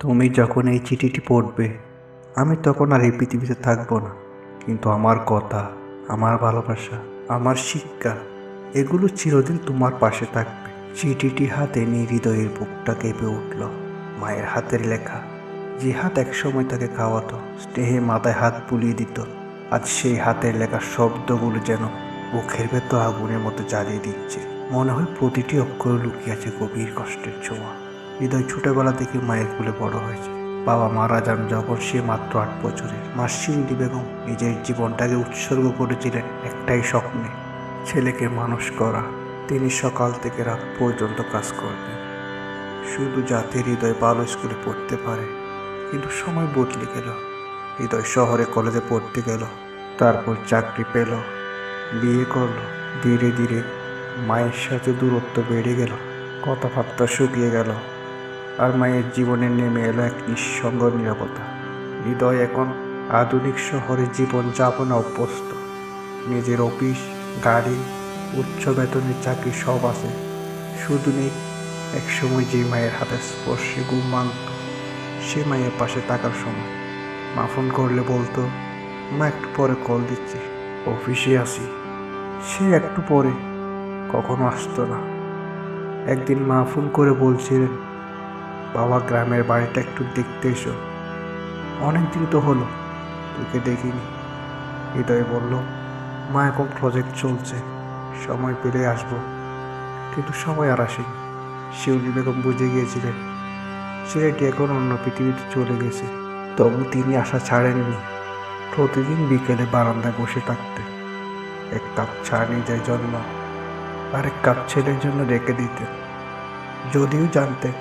তুমি যখন এই চিঠিটি পড়বে, আমি তখন আর এই পৃথিবীতে থাকব না। কিন্তু আমার কথা, আমার ভালোবাসা, আমার শিক্ষা, এগুলো চিরদিন তোমার পাশে থাকবে। চিঠিটি হাতে নিয়ে হৃদয়ের বুকটা কেঁপে উঠল। মায়ের হাতের লেখা, যে হাত একসময় তাকে খাওয়াতো, স্নেহে মাথায় হাত বুলিয়ে দিত। আজ সেই হাতের লেখা শব্দগুলো যেন বুকের ভেতর আগুনের মতো জ্বালিয়ে দিচ্ছে। মনে হয় প্রতিটি অক্ষর লুকিয়ে আছে গভীর কষ্টের ছোঁয়া। হৃদয় ছোটবেলা থেকে মায়ের কোলে বড় হয়েছে। বাবা মারা যান যখন সে মাত্র আট বছরের। মা শিউলি বেগম নিজের জীবনটাকে উৎসর্গ করেছিলেন একটাই স্বপ্নে, ছেলেকে মানুষ করা। তিনি সকাল থেকে রাত পর্যন্ত কাজ করতেন। শুধু যাতে হৃদয় ভালো স্কুলে পড়তে পারে, কিন্তু সময় বদলে গেল। হৃদয় শহরে কলেজে পড়তে গেল, তারপর চাকরি পেল, বিয়ে করল। ধীরে ধীরে মায়ের সাথে দূরত্ব বেড়ে গেল, কথাবার্তা শুকিয়ে গেল। আর মায়ের জীবনে নেমে এলো এক নিঃসঙ্গ নিরাপত্তা হৃদয় এখন আধুনিক শহরে জীবন যাপনে অভ্যস্ত। নিজের অফিস, গাড়ি, উচ্চ বেতনের চাকরি সব আছে। শুধু নেই, একসময় যে মায়ের হাতে স্পর্শে ঘুম মানত সে মায়ের পাশে থাকার সময়। মা ফোন করলে বলতো, মা, একটু পরে কল দিচ্ছি, অফিসে আসি সে একটু পরে কখনো আসতো না। একদিন মা ফোন করে বলছিলেন বাবা গ্রামের বাড়িটা একটু দেখতে এসো। অনেক দিন তো হলো, তোকে দেখিনি। হৃদয় বলল, মা, এখন প্রজেক্ট চলছে, সময় পেলে আসব। কিন্তু সময় আর আসেনি। শিউলি বেগম বুঝে গিয়েছিলেন, ছেলেটি এখন অন্য পৃথিবীতে চলে গেছে। তবু তিনি আশা ছাড়েননি, প্রতিদিন বিকেলে বারান্দায় বসে থাকতে। এক কাপ চা নিজের জন্য আর এক কাপ ছেলের জন্য রেখে দিতেন। যদিও জানতেন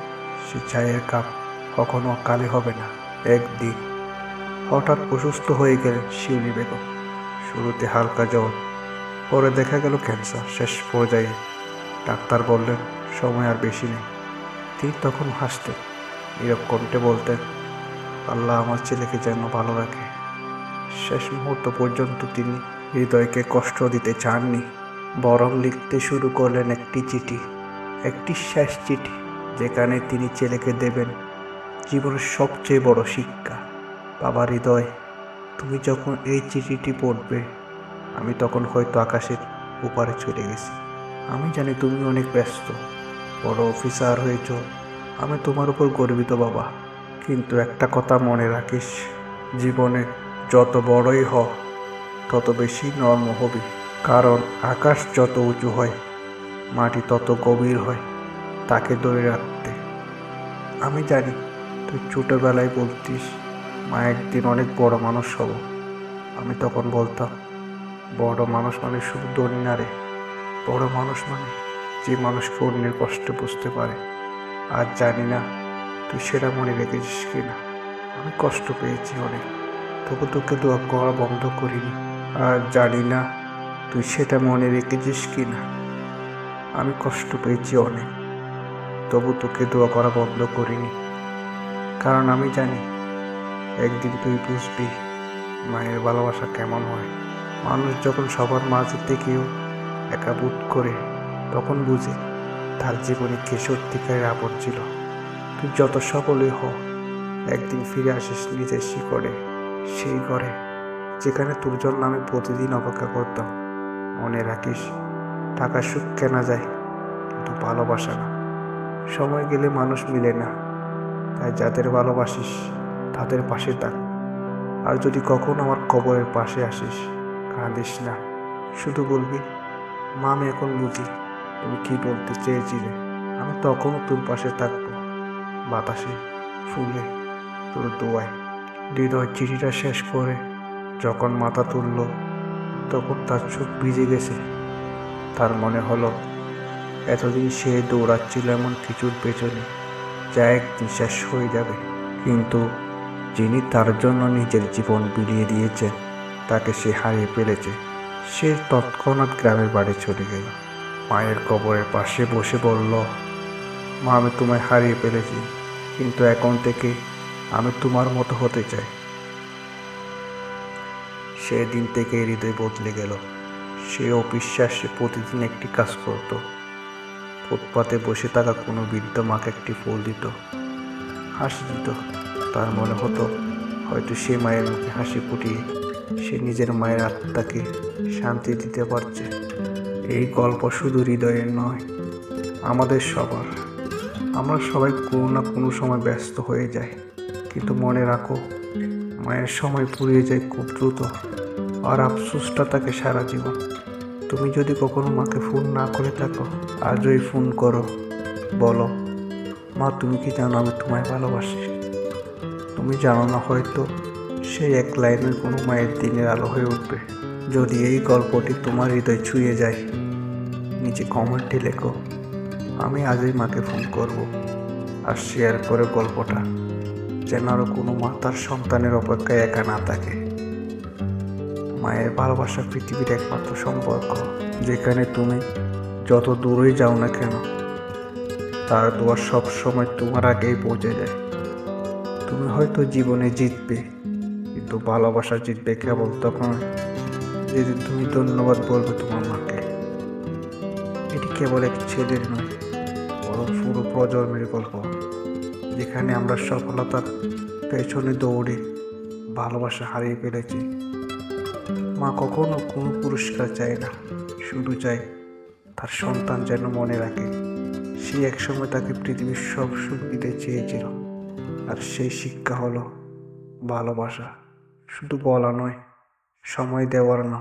সে চায়ের কাপ কখনো কালে হবে না, একদিন। হঠাৎ অসুস্থ হয়ে গেলেন শিউলি বেগম। শুরুতে হালকা জ্বর, পরে দেখা গেল ক্যান্সার। শেষ পর্যায়ে ডাক্তার বললেন, সময় আর বেশি নেই। তিনি তখন হাসতেন নীরব কণ্ঠে বলতেন, আল্লাহ আমার ছেলেকে যেন ভালো রাখে। শেষ মুহূর্ত পর্যন্ত তিনি হৃদয়কে কষ্ট দিতে চাননি, বরং লিখতে শুরু করলেন একটি চিঠি, একটি শেষ চিঠি। যেখানে তিনি ছেলেকে দেবেন, জীবনের সবচেয়ে বড় শিক্ষা। বাবা হৃদয়, তুমি যখন এই চিঠিটি পড়বে, আমি তখন হয়তো আকাশের উপারে চলে গেছি। আমি জানি তুমি অনেক ব্যস্ত, বড় অফিসার হয়েছ, আমি তোমার উপর গর্বিত বাবা। কিন্তু একটা কথা মনে রাখিস, জীবনে যত বড়ই হ, তত বেশি নর্ম হবি। কারণ আকাশ যত উঁচু হয়, মাটি তত গভীর হয়। তাকে ধরে রাখতে। আমি জানি তুই ছোটোবেলায় বলতিস, মা, একদিন অনেক বড় মানুষ হব। আমি তখন বলতাম, বড় মানুষ মানে শুধু ধনী না রে। বড় মানুষ মানে যে মানুষকে অন্যের কষ্ট বুঝতে পারে। আর জানি না তুই সেটা মনে রেখেছিস কি না। আমি কষ্ট পেয়েছি অনেক, তবু তোকে দোয়া করা বন্ধ করিনি। আর জানি না তুই সেটা মনে রেখেছিস কি না। আমি কষ্ট পেয়েছি অনেক। তবু তোকে দোয়া করা বন্ধ করিনি। কারণ আমি জানি একদিন তুই বুঝবি মায়ের ভালোবাসা কেমন হয়। মানুষ যখন সবার মাঝে থেকেও একা বোধ করে, তখন বুঝে তার জীবনে কে সত্যিকারের আপদ ছিল। তুই যত সকলে হ, একদিন ফিরে আসিস নিজের শিকড়ে, সেই ঘরে যেখানে তোর জন্য আমি প্রতিদিন অপেক্ষা করতাম। মনে রাখিস, টাকা সুখ কেনা যায়, কিন্তু ভালোবাসা না। সময় গেলে মানুষ মিলে না। তাই যাদের ভালোবাসিস, তাদের পাশে থাক। আর যদি কখনো আমার কবরের পাশে আসিস, কাঁদিস না। শুধু বলবি, মা, আমি এখন বুঝি, তুমি কী বলতে চেয়েছিলে? আমি তখনও তোর পাশে থাকব। বাতাসে, ফুলে, তোর দোয়ায়। হৃদয় চিঠিটা শেষ করে যখন মাথা তুলল, তখন তার চোখ ভিজে গেছে। তার মনে হলো এতদিন সে দৌড়াচ্ছিল এমন কিছুর পেছনে। যা এক শেষ হয়ে যাবে। কিন্তু যিনি তার জন্য নিজের জীবন বিলিয়ে দিয়েছেন, তাকে সে হারিয়ে ফেলেছে। সে তৎক্ষণাৎ গ্রামের বাড়ি চলে গেল। মায়ের কবরের পাশে বসে বলল, মা, আমি তোমায় হারিয়ে ফেলেছি, কিন্তু এখন থেকে আমি তোমার মতো হতে চাই। সেদিন থেকে হৃদয় বদলে গেল। সে অবিশ্বাসে প্রতিদিন একটি কাজ করত। ফুটপাতে বসে থাকা কোনো বৃদ্ধ মাকে একটি ফুল দিত। হাসি দিত। তার মনে হতো, হয়তো সে মায়ের মুখে হাসি ফুটিয়ে সে নিজের মায়ের আত্মাকে শান্তি দিতে পারছে। এই গল্প শুধু হৃদয়ের নয়, আমাদের সবার। আমরা সবাই কোনো না কোনো সময় ব্যস্ত হয়ে যাই, কিন্তু মনে রাখো, মায়ের সময় পুড়িয়ে যায় খুব দ্রুত, আর আফসোসটা থাকে সারা জীবন। তুমি যদি কখনো মাকে ফোন না করে থাকো, আজই ফোন করো, বলো। মা, তুমি কি জানো আমি তোমায় ভালোবাসি? তুমি জানো না হয়তো সেই এক লাইনের কোনো মায়ের দিনের আলো হয়ে উঠবে। যদি এই গল্পটি তোমার হৃদয় ছুঁয়ে যায়, নিচে কমেন্টে লেখো, আমি আজই মাকে ফোন করব আর শেয়ার করে গল্পটা। যেন আরও কোনো মা তার সন্তানের অপেক্ষায় একা না থাকে। মায়ের ভালোবাসা পৃথিবীর একমাত্র সম্পর্ক, যেখানে তুমি যত দূরেই যাও না কেন, তার দোয়া সবসময় তোমার আগেই পৌঁছে যায়। তুমি হয়তো জীবনে জিতবে, কিন্তু ভালোবাসা জিতবে কেবল তখন যেদিন তুমি ধন্যবাদ বলবে তোমার মাকে। এটি কেবল এক ছেলের নয়, বরং পুরো প্রজন্মের গল্প, যেখানে আমরা সফলতার পেছনে দৌড়ে ভালোবাসা হারিয়ে ফেলেছি। মা কখনো কোনো পুরস্কার চায় না, শুধু চায় তার সন্তান যেন মনে রাখে। সে একসময় তাকে পৃথিবীর সব সুখ দিতে চেয়েছিল, আর সেই শিক্ষা হলো ভালোবাসা। শুধু বলা নয়, সময় দেওয়ার না